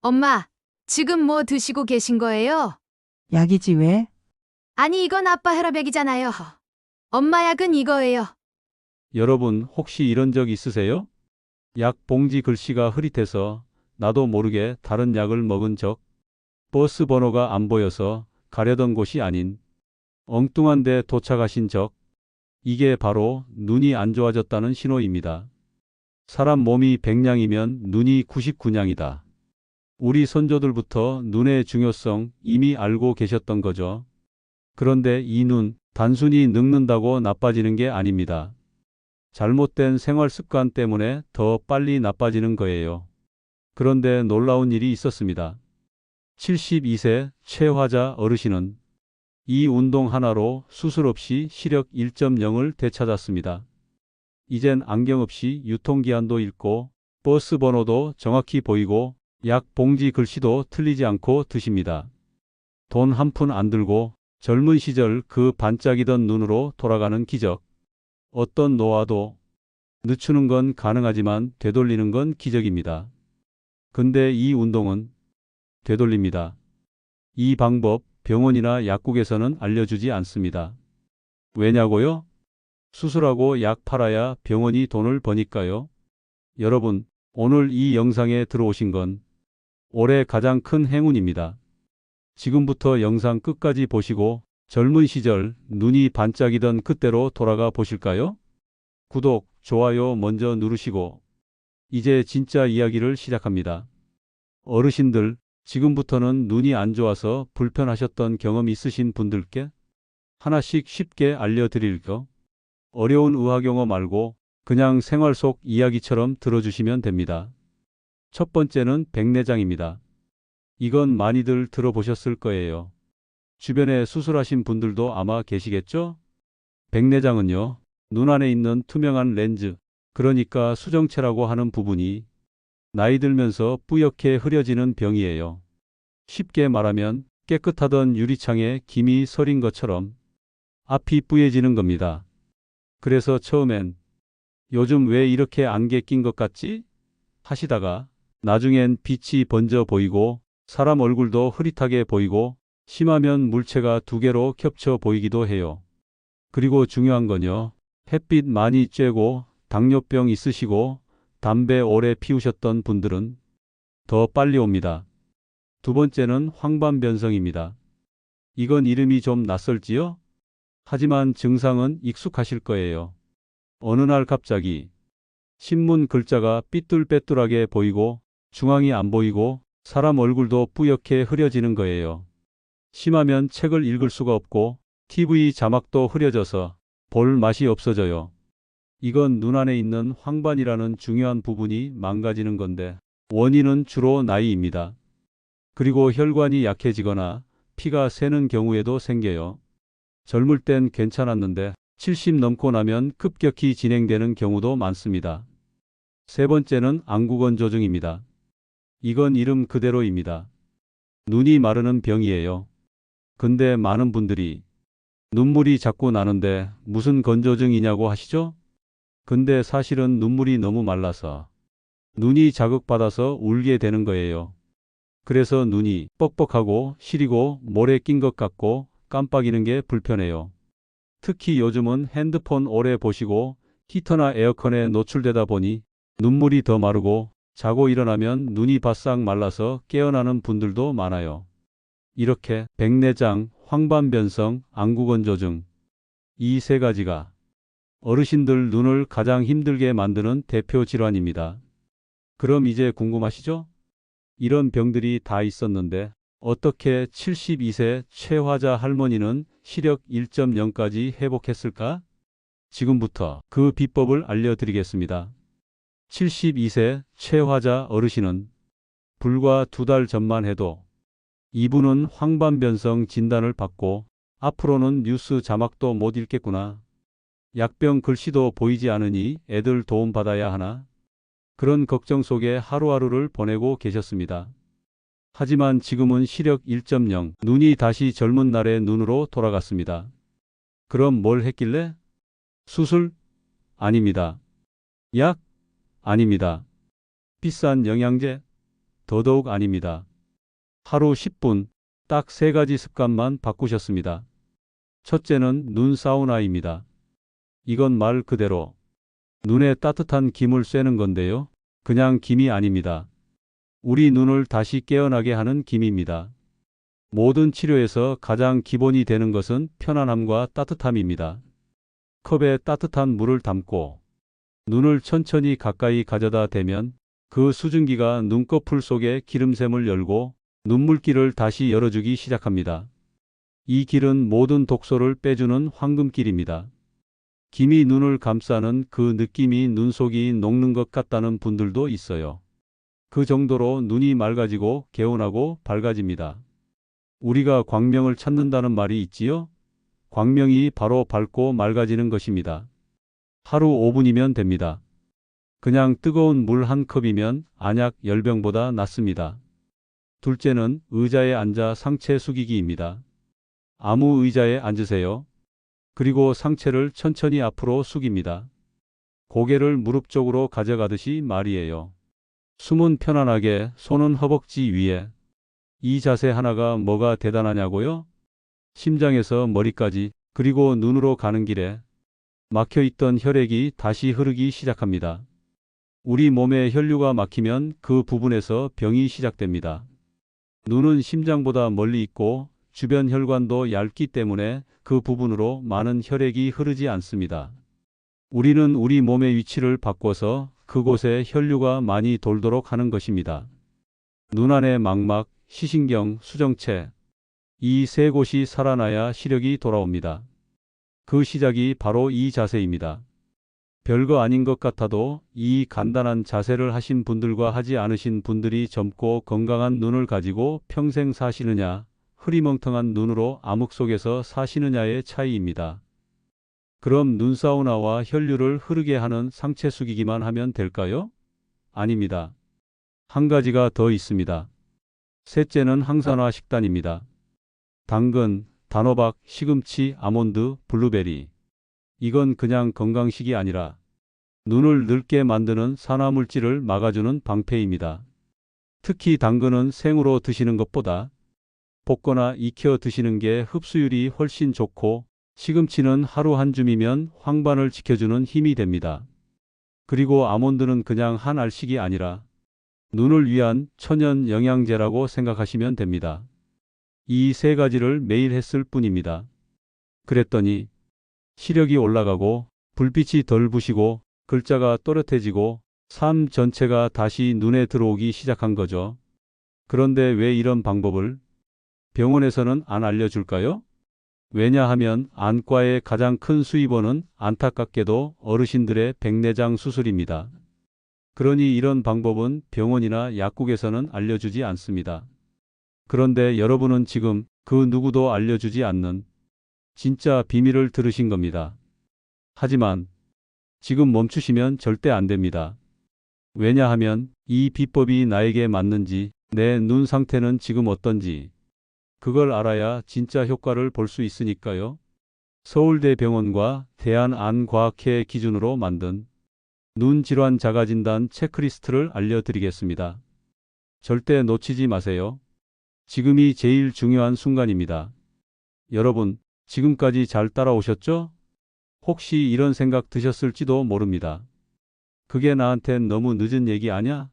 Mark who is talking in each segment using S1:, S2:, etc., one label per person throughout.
S1: 엄마, 지금 뭐 드시고 계신 거예요?
S2: 약이지 왜?
S1: 아니, 이건 아빠 혈압약이잖아요. 엄마 약은 이거예요.
S3: 여러분 혹시 이런 적 있으세요? 약 봉지 글씨가 흐릿해서 나도 모르게 다른 약을 먹은 적, 버스 번호가 안 보여서 가려던 곳이 아닌 엉뚱한 데 도착하신 적, 이게 바로 눈이 안 좋아졌다는 신호입니다. 사람 몸이 100냥이면 눈이 99냥이다. 우리 선조들부터 눈의 중요성 이미 알고 계셨던 거죠. 그런데 이 눈, 단순히 늙는다고 나빠지는 게 아닙니다. 잘못된 생활 습관 때문에 더 빨리 나빠지는 거예요. 그런데 놀라운 일이 있었습니다. 72세 최화자 어르신은 이 운동 하나로 수술 없이 시력 1.0을 되찾았습니다. 이젠 안경 없이 유통기한도 읽고 버스 번호도 정확히 보이고 약 봉지 글씨도 틀리지 않고 드십니다. 돈 한 푼 안 들고 젊은 시절 그 반짝이던 눈으로 돌아가는 기적. 어떤 노화도 늦추는 건 가능하지만 되돌리는 건 기적입니다. 근데 이 운동은 되돌립니다. 이 방법 병원이나 약국에서는 알려주지 않습니다. 왜냐고요? 수술하고 약 팔아야 병원이 돈을 버니까요. 여러분, 오늘 이 영상에 들어오신 건 올해 가장 큰 행운입니다. 지금부터 영상 끝까지 보시고 젊은 시절 눈이 반짝이던 그때로 돌아가 보실까요? 구독, 좋아요 먼저 누르시고 이제 진짜 이야기를 시작합니다. 어르신들, 지금부터는 눈이 안 좋아서 불편하셨던 경험 있으신 분들께 하나씩 쉽게 알려드릴 거 어려운 의학용어 말고 그냥 생활 속 이야기처럼 들어주시면 됩니다. 첫 번째는 백내장입니다. 이건 많이들 들어보셨을 거예요. 주변에 수술하신 분들도 아마 계시겠죠? 백내장은요, 눈 안에 있는 투명한 렌즈, 그러니까 수정체라고 하는 부분이 나이 들면서 뿌옇게 흐려지는 병이에요. 쉽게 말하면 깨끗하던 유리창에 김이 서린 것처럼 앞이 뿌얘지는 겁니다. 그래서 처음엔 요즘 왜 이렇게 안개 낀 것 같지? 하시다가 나중엔 빛이 번져 보이고 사람 얼굴도 흐릿하게 보이고 심하면 물체가 두 개로 겹쳐 보이기도 해요. 그리고 중요한 건요. 햇빛 많이 쬐고 당뇨병 있으시고 담배 오래 피우셨던 분들은 더 빨리 옵니다. 두 번째는 황반변성입니다. 이건 이름이 좀 낯설지요? 하지만 증상은 익숙하실 거예요. 어느 날 갑자기 신문 글자가 삐뚤빼뚤하게 보이고 중앙이 안 보이고 사람 얼굴도 뿌옇게 흐려지는 거예요. 심하면 책을 읽을 수가 없고 TV 자막도 흐려져서 볼 맛이 없어져요. 이건 눈 안에 있는 황반이라는 중요한 부분이 망가지는 건데 원인은 주로 나이입니다. 그리고 혈관이 약해지거나 피가 새는 경우에도 생겨요. 젊을 땐 괜찮았는데 70 넘고 나면 급격히 진행되는 경우도 많습니다. 세 번째는 안구건조증입니다. 이건 이름 그대로입니다. 눈이 마르는 병이에요. 근데 많은 분들이 눈물이 자꾸 나는데 무슨 건조증이냐고 하시죠? 근데 사실은 눈물이 너무 말라서 눈이 자극받아서 울게 되는 거예요. 그래서 눈이 뻑뻑하고 시리고 모래 낀 것 같고 깜빡이는 게 불편해요. 특히 요즘은 핸드폰 오래 보시고 히터나 에어컨에 노출되다 보니 눈물이 더 마르고 자고 일어나면 눈이 바싹 말라서 깨어나는 분들도 많아요. 이렇게 백내장, 황반변성, 안구건조증 이 세 가지가 어르신들 눈을 가장 힘들게 만드는 대표 질환입니다. 그럼 이제 궁금하시죠? 이런 병들이 다 있었는데 어떻게 72세 최화자 할머니는 시력 1.0까지 회복했을까? 지금부터 그 비법을 알려드리겠습니다. 72세 최화자 어르신은 불과 두 달 전만 해도 이분은 황반변성 진단을 받고 앞으로는 뉴스 자막도 못 읽겠구나. 약병 글씨도 보이지 않으니 애들 도움 받아야 하나? 그런 걱정 속에 하루하루를 보내고 계셨습니다. 하지만 지금은 시력 1.0, 눈이 다시 젊은 날의 눈으로 돌아갔습니다. 그럼 뭘 했길래? 수술? 아닙니다. 약? 아닙니다. 비싼 영양제? 더더욱 아닙니다. 하루 10분, 딱 세 가지 습관만 바꾸셨습니다. 첫째는 눈 사우나입니다. 이건 말 그대로 눈에 따뜻한 김을 쐬는 건데요. 그냥 김이 아닙니다. 우리 눈을 다시 깨어나게 하는 김입니다. 모든 치료에서 가장 기본이 되는 것은 편안함과 따뜻함입니다. 컵에 따뜻한 물을 담고 눈을 천천히 가까이 가져다 대면 그 수증기가 눈꺼풀 속에 기름샘을 열고 눈물길을 다시 열어주기 시작합니다. 이 길은 모든 독소를 빼주는 황금길입니다. 김이 눈을 감싸는 그 느낌이 눈 속이 녹는 것 같다는 분들도 있어요. 그 정도로 눈이 맑아지고 개운하고 밝아집니다. 우리가 광명을 찾는다는 말이 있지요? 광명이 바로 밝고 맑아지는 것입니다. 하루 5분이면 됩니다. 그냥 뜨거운 물 한 컵이면 안약 열병보다 낫습니다. 둘째는 의자에 앉아 상체 숙이기입니다. 아무 의자에 앉으세요. 그리고 상체를 천천히 앞으로 숙입니다. 고개를 무릎 쪽으로 가져가듯이 말이에요. 숨은 편안하게, 손은 허벅지 위에. 이 자세 하나가 뭐가 대단하냐고요? 심장에서 머리까지, 그리고 눈으로 가는 길에 막혀 있던 혈액이 다시 흐르기 시작합니다. 우리 몸에 혈류가 막히면 그 부분에서 병이 시작됩니다. 눈은 심장보다 멀리 있고 주변 혈관도 얇기 때문에 그 부분으로 많은 혈액이 흐르지 않습니다. 우리는 우리 몸의 위치를 바꿔서 그곳에 혈류가 많이 돌도록 하는 것입니다. 눈 안의 망막, 시신경, 수정체, 이 세 곳이 살아나야 시력이 돌아옵니다. 그 시작이 바로 이 자세입니다. 별거 아닌 것 같아도 이 간단한 자세를 하신 분들과 하지 않으신 분들이 젊고 건강한 눈을 가지고 평생 사시느냐, 흐리멍텅한 눈으로 암흑 속에서 사시느냐의 차이입니다. 그럼 눈사우나와 혈류를 흐르게 하는 상체 숙이기만 하면 될까요? 아닙니다. 한 가지가 더 있습니다. 셋째는 항산화 식단입니다. 당근, 단호박, 시금치, 아몬드, 블루베리. 이건 그냥 건강식이 아니라 눈을 늙게 만드는 산화물질을 막아주는 방패입니다. 특히 당근은 생으로 드시는 것보다 볶거나 익혀 드시는 게 흡수율이 훨씬 좋고 시금치는 하루 한 줌이면 황반을 지켜주는 힘이 됩니다. 그리고 아몬드는 그냥 한 알씩이 아니라 눈을 위한 천연 영양제라고 생각하시면 됩니다. 이 세 가지를 매일 했을 뿐입니다. 그랬더니 시력이 올라가고 불빛이 덜 부시고 글자가 또렷해지고 삶 전체가 다시 눈에 들어오기 시작한 거죠. 그런데 왜 이런 방법을 병원에서는 안 알려줄까요? 왜냐하면 안과의 가장 큰 수입원은 안타깝게도 어르신들의 백내장 수술입니다. 그러니 이런 방법은 병원이나 약국에서는 알려주지 않습니다. 그런데 여러분은 지금 그 누구도 알려주지 않는 진짜 비밀을 들으신 겁니다. 하지만 지금 멈추시면 절대 안 됩니다. 왜냐하면 이 비법이 나에게 맞는지 내 눈 상태는 지금 어떤지 그걸 알아야 진짜 효과를 볼 수 있으니까요. 서울대병원과 대한안과학회 기준으로 만든 눈 질환 자가진단 체크리스트를 알려드리겠습니다. 절대 놓치지 마세요. 지금이 제일 중요한 순간입니다. 여러분, 지금까지 잘 따라오셨죠? 혹시 이런 생각 드셨을지도 모릅니다. 그게 나한텐 너무 늦은 얘기 아냐?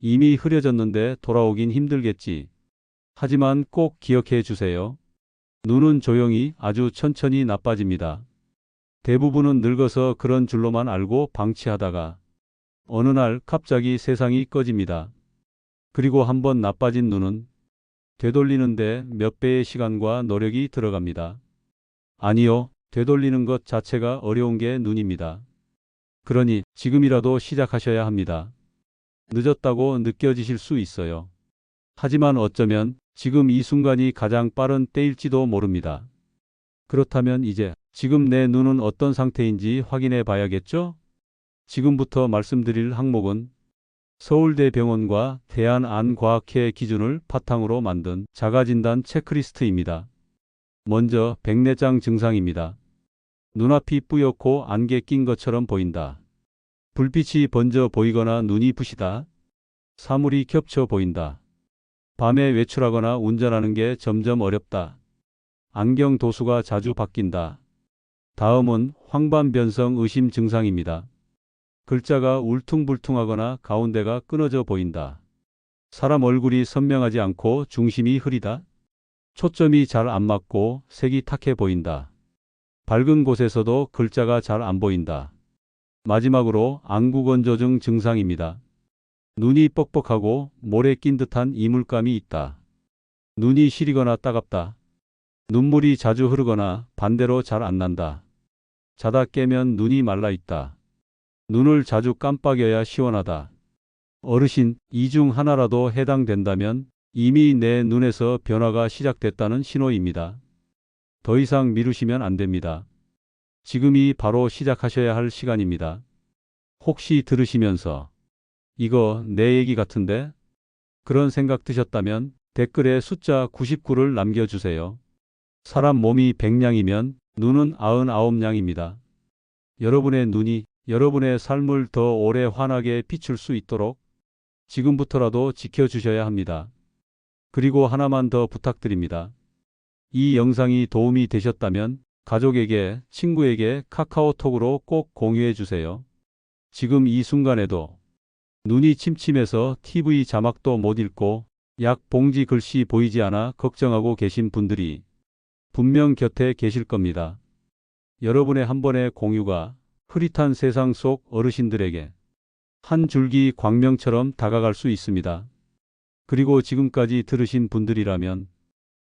S3: 이미 흐려졌는데 돌아오긴 힘들겠지. 하지만 꼭 기억해 주세요. 눈은 조용히 아주 천천히 나빠집니다. 대부분은 늙어서 그런 줄로만 알고 방치하다가 어느 날 갑자기 세상이 꺼집니다. 그리고 한번 나빠진 눈은 되돌리는데 몇 배의 시간과 노력이 들어갑니다. 아니요, 되돌리는 것 자체가 어려운 게 눈입니다. 그러니 지금이라도 시작하셔야 합니다. 늦었다고 느껴지실 수 있어요. 하지만 어쩌면 지금 이 순간이 가장 빠른 때일지도 모릅니다. 그렇다면 이제 지금 내 눈은 어떤 상태인지 확인해 봐야겠죠? 지금부터 말씀드릴 항목은 서울대병원과 대한안과학회 기준을 바탕으로 만든 자가진단 체크리스트입니다. 먼저 백내장 증상입니다. 눈앞이 뿌옇고 안개 낀 것처럼 보인다. 불빛이 번져 보이거나 눈이 부시다. 사물이 겹쳐 보인다. 밤에 외출하거나 운전하는 게 점점 어렵다. 안경 도수가 자주 바뀐다. 다음은 황반변성 의심 증상입니다. 글자가 울퉁불퉁하거나 가운데가 끊어져 보인다. 사람 얼굴이 선명하지 않고 중심이 흐리다. 초점이 잘 안 맞고 색이 탁해 보인다. 밝은 곳에서도 글자가 잘 안 보인다. 마지막으로 안구건조증 증상입니다. 눈이 뻑뻑하고 모래 낀 듯한 이물감이 있다. 눈이 시리거나 따갑다. 눈물이 자주 흐르거나 반대로 잘 안 난다. 자다 깨면 눈이 말라 있다. 눈을 자주 깜빡여야 시원하다. 어르신, 이 중 하나라도 해당된다면 이미 내 눈에서 변화가 시작됐다는 신호입니다. 더 이상 미루시면 안 됩니다. 지금이 바로 시작하셔야 할 시간입니다. 혹시 들으시면서 이거 내 얘기 같은데? 그런 생각 드셨다면 댓글에 숫자 99를 남겨주세요. 사람 몸이 100냥이면 눈은 99냥입니다. 여러분의 눈이 여러분의 삶을 더 오래 환하게 비출 수 있도록 지금부터라도 지켜주셔야 합니다. 그리고 하나만 더 부탁드립니다. 이 영상이 도움이 되셨다면 가족에게, 친구에게 카카오톡으로 꼭 공유해 주세요. 지금 이 순간에도 눈이 침침해서 TV 자막도 못 읽고 약 봉지 글씨 보이지 않아 걱정하고 계신 분들이 분명 곁에 계실 겁니다. 여러분의 한 번의 공유가 흐릿한 세상 속 어르신들에게 한 줄기 광명처럼 다가갈 수 있습니다. 그리고 지금까지 들으신 분들이라면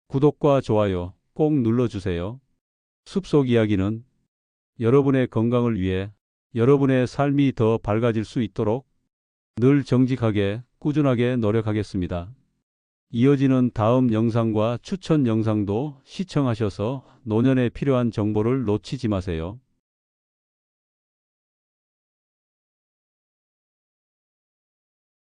S3: 구독과 좋아요 꼭 눌러주세요. 숲속 이야기는 여러분의 건강을 위해 여러분의 삶이 더 밝아질 수 있도록 늘 정직하게 꾸준하게 노력하겠습니다. 이어지는 다음 영상과 추천 영상도 시청하셔서 노년에 필요한 정보를 놓치지 마세요.